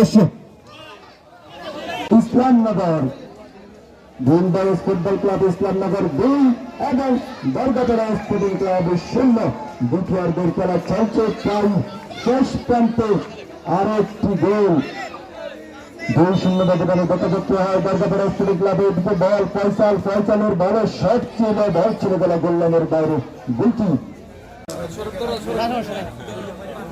উদ্দেশ্যে ইসলামনগর ভিমবাইস football club Islamnagar দুই এবং বরগাতলা স্পোর্টিং ক্লাব শূন্য। দুটিয়ারদের খেলা চলছে, প্রায় শেষ প্রান্তে আর একটি গোল। দুই শূন্য ব্যবধানে যথাযথ হয় বরগাতলা স্পোর্টিং ক্লাবের দিকে বল ফয়সাল। ফয়সালের বলে শট ছিল, বল ছিল গেল গোল্লানের বাইরে। গুলটি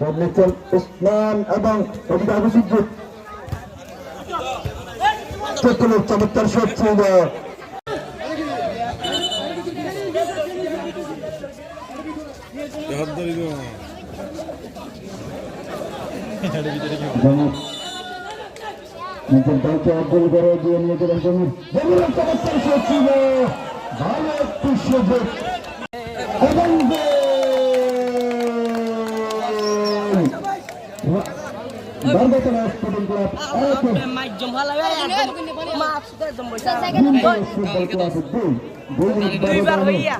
খুব সামনে চল উসমান এবং এদিকে আবু সিদ্দিক। চতুর্থ চমৎকার শট ছিল। নিজের দলকে ভালো একটি সুযোগ। বরগাতলা স্পোর্টিং ক্লাব এক ya. Maaf sudah jom bisa. Football club দুই দুই ya.